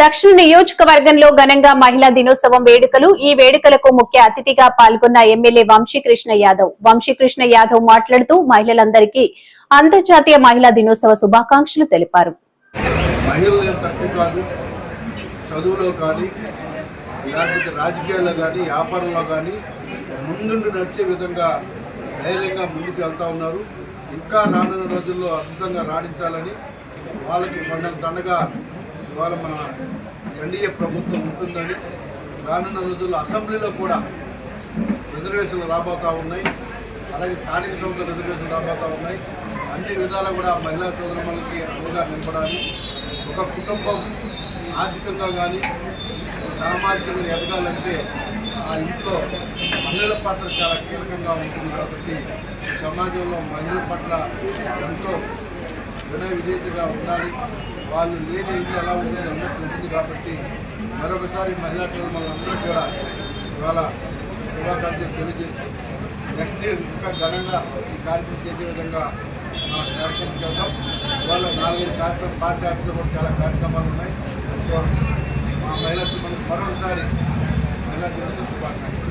దక్షిణ నియోజకవర్గంలో ఘనంగా మహిళా దినోత్సవం వేడుకలు. ఈ వేడుకలకు ముఖ్య అతిథిగా పాల్గొన్న ఎమ్మెల్యే వంశీకృష్ణ యాదవ్. వంశీకృష్ణ యాదవ్ మాట్లాడుతూ మహిళలందరికీ అంతర్జాతీయ మహిళా దినోత్సవ శుభాకాంక్షలు తెలిపారు. చదువులో కానీ లేకపోతే రాజకీయాల్లో కానీ వ్యాపారంలో కానీ ముందుండి నడిచే విధంగా ధైర్యంగా ముందుకు వెళ్తూ ఉన్నారు. ఇంకా రానున్న రోజుల్లో అద్భుతంగా రాణించాలని వాళ్ళకి పండుగ దండగా ఇవాళ మన ఎన్డీఏ ప్రభుత్వం ఉంటుందని రానున్న రోజుల్లో అసెంబ్లీలో కూడా రిజర్వేషన్లు రాబోతూ ఉన్నాయి. అలాగే స్థానిక సంస్థల రిజర్వేషన్లు రాబోతూ ఉన్నాయి. అన్ని విధాలు కూడా మహిళా సోదరములకి అండగా నిలబడాలి ఒక కుటుంబం ఆర్థికంగా కానీ సామాజికంగా ఎదగాలంటే ఆ ఇంట్లో మహిళల పాత్ర చాలా కీలకంగా ఉంటుంది కాబట్టి సమాజంలో మహిళల పట్ల ఎంతో వినయ విజేతగా ఉండాలి. వాళ్ళు లేని ఇల్లు ఎలా ఉంటుంది అందరికీ తెలిసింది కాబట్టి మరొకసారి మహిళా సోదరులందరూ కూడా ఇవాళ శుభాకాంక్షలు తెలియజేస్తూ నెక్స్ట్ ఇయర్ ఇంకా ఘనంగా ఈ కార్యక్రమం చేసే విధంగా కార్యక్రమం చేద్దాం. ఇవాళ నాలుగైదు కార్యక్రమం పార్టీ కూడా చాలా కార్యక్రమాలు ఉన్నాయి. సో మా మహిళా మనకు మరొకసారి మహిళా దినోత్సవ శుభాకాంక్షలు.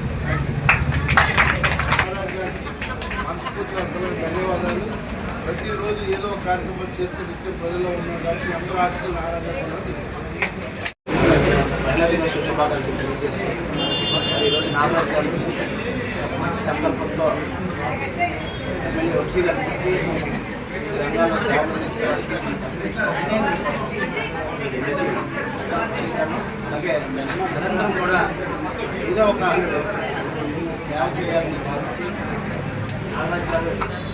ప్రతిరోజు ఏదో ఒక కార్యక్రమం చేస్తూ నిత్యం ప్రజల్లో ఉన్నాం కాబట్టి అందరూ ఆశలు ఆరాధన మహిళా దినోత్సవ శుభాకాంక్షలు తెలియజేసుకుంటున్నాను. ఈరోజు నాగరాజు గారు మంచి సంకల్పంతో ఎమ్మెల్యే వంశీ గారి నుంచి ఈ రంగాల్లో సేవలు అలాగే నిరంతరం కూడా ఏదో ఒక సేవ చేయాలని భావించి నాగరాజు గారు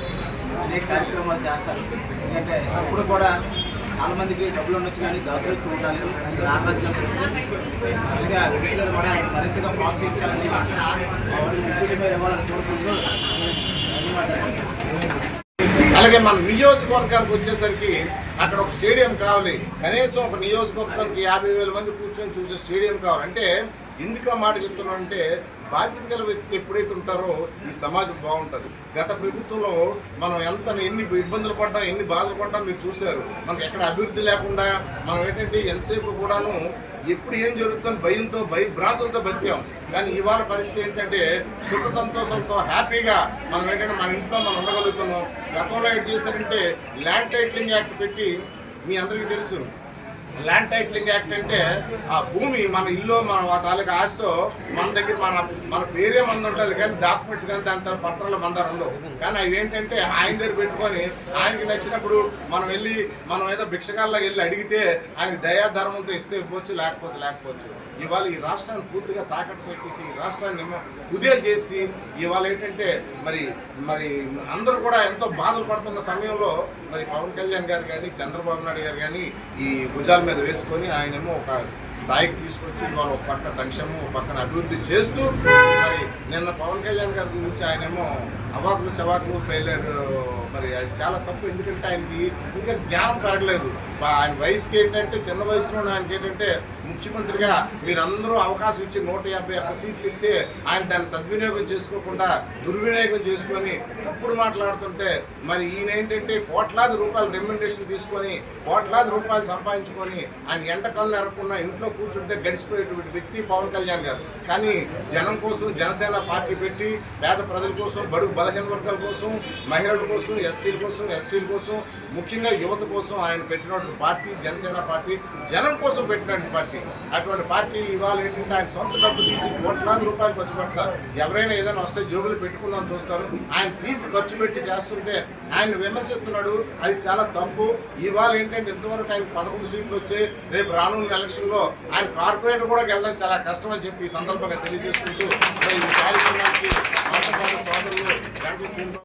అనేక కార్యక్రమాలు చేస్తారు. ఎందుకంటే అప్పుడు కూడా చాలా మందికి డబ్బులు ఉండొచ్చు కానీ దాతృత్వం ఉండాలి. రామరాజ్యం అలాగే ఆ విషయాలు కూడా ఆయన మరింతగా ప్రోత్సహించాలని మీద ఇవ్వాలని కోరుకుంటూ అలాగే మన నియోజకవర్గానికి వచ్చేసరికి అక్కడ ఒక స్టేడియం కావాలి. కనీసం ఒక నియోజకవర్గానికి యాభై వేల మంది కూర్చొని చూసే స్టేడియం కావాలి. అంటే ఎందుకు మాట చెప్తున్నాను అంటే బాధ్యత గల వ్యక్తులు ఎప్పుడైతే ఉంటారో ఈ సమాజం బాగుంటుంది. గత ప్రభుత్వంలో మనం ఎంత ఎన్ని ఇబ్బందులు పడ్డా ఎన్ని బాధలు పడ్డా మీరు చూశారు. మనకి ఎక్కడ అభివృద్ధి లేకుండా మనం ఏంటంటే ఎంతసేపు కూడాను ఎప్పుడు ఏం జరుగుతుందని భయంతో భయభ్రాంతులతో బతికాం. కానీ ఇవాళ పరిస్థితి ఏంటంటే సుఖ సంతోషంతో హ్యాపీగా మనం ఏంటంటే మన ఇంట్లో మనం ఉండగలుగుతున్నాం. గతంలో ఏంటి చేశారంటే ల్యాండ్ టైటిలింగ్ యాక్ట్ పెట్టి మీ అందరికీ తెలుసు. ల్యాండ్ టైటిలింగ్ యాక్ట్ అంటే ఆ భూమి మన ఇల్లు మన ఆ తాలూకా మన దగ్గర మన మన పేరే మంది ఉంటుంది కానీ డాక్యుమెంట్స్ కానీ దాని తర్వాత పత్రాలు మన దగ్గర ఉండవు. కానీ అవి ఏంటంటే ఆయన దగ్గర పెట్టుకొని ఆయనకి నచ్చినప్పుడు మనం వెళ్ళి మనం ఏదో భిక్షకాల్లో వెళ్ళి అడిగితే ఆయనకి దయాధర్మంతో ఇస్తే ఇవ్వచ్చు లేకపోతే లేకపోవచ్చు. ఇవాళ ఈ రాష్ట్రాన్ని పూర్తిగా తాకట్టు పెట్టేసి ఈ రాష్ట్రాన్ని ఏమో ఉదయం చేసి ఇవాళ ఏంటంటే మరి మరి అందరూ కూడా ఎంతో బాధలు పడుతున్న సమయంలో మరి పవన్ కళ్యాణ్ గారు కానీ చంద్రబాబు నాయుడు గారు కానీ ఈ భుజాల మీద వేసుకొని ఆయనేమో ఒక స్థాయికి తీసుకొచ్చి వాళ్ళు ఒక పక్క సంక్షేమం ఒక పక్కన అభివృద్ధి చేస్తూ మరి నిన్న పవన్ కళ్యాణ్ గారి గురించి ఆయనేమో అవాకులు చవాకులు పేలేరు మరి అది చాలా తప్పు. ఎందుకంటే ఆయనకి ఇంకా జ్ఞానం పెరగలేదు. ఆయన వయసుకి ఏంటంటే చిన్న వయసులో ఆయనకి ఏంటంటే ముఖ్యమంత్రిగా మీరందరూ అవకాశం ఇచ్చి నూట యాభై ఒక్క సీట్లు ఇస్తే ఆయన దాన్ని సద్వినియోగం చేసుకోకుండా దుర్వినియోగం చేసుకొని తప్పుడు మాట్లాడుతుంటే మరి ఈయన ఏంటంటే కోట్లాది రూపాయలు రెమ్యునరేషన్ తీసుకొని కోట్లాది రూపాయలు సంపాదించుకొని ఆయన ఎండ కళ్ళు ఎరకుండా ఇంట్లో కూర్చుంటే గడిచిపోయేటువంటి వ్యక్తి పవన్ కళ్యాణ్ గారు. కానీ జనం కోసం జనసేన పార్టీ పెట్టి పేద ప్రజల కోసం బడుగు బలహీన వర్గాల కోసం మహిళల కోసం ఎస్సీల కోసం ఎస్టీల కోసం ముఖ్యంగా యువత కోసం ఆయన పెట్టినటువంటి పార్టీ జనసేన పార్టీ జనం కోసం పెట్టినటువంటి పార్టీ. అటువంటి పార్టీ ఇవాళ ఏంటంటే ఆయన సొంత డబ్బు తీసి కోట్లాది రూపాయలు ఖర్చు పెడతారు. ఎవరైనా ఏదైనా వస్తే జోబులు పెట్టుకుందాం చూస్తారు. ఆయన తీసి ఖర్చు పెట్టి చేస్తుంటే ఆయన విమర్శిస్తున్నాడు. అది చాలా తప్పు. ఇవాళ ఏంటంటే ఇంతవరకు ఆయన పదకొండు సీట్లు వచ్చి రేపు రానున్న ఎలక్షన్లో ఆయన కార్పొరేటర్ కూడా వెళ్ళడం చాలా కష్టం అని చెప్పి ఈ సందర్భంగా తెలియజేసుకుంటూ ఈ కార్యక్రమానికి సోదరులు గంటల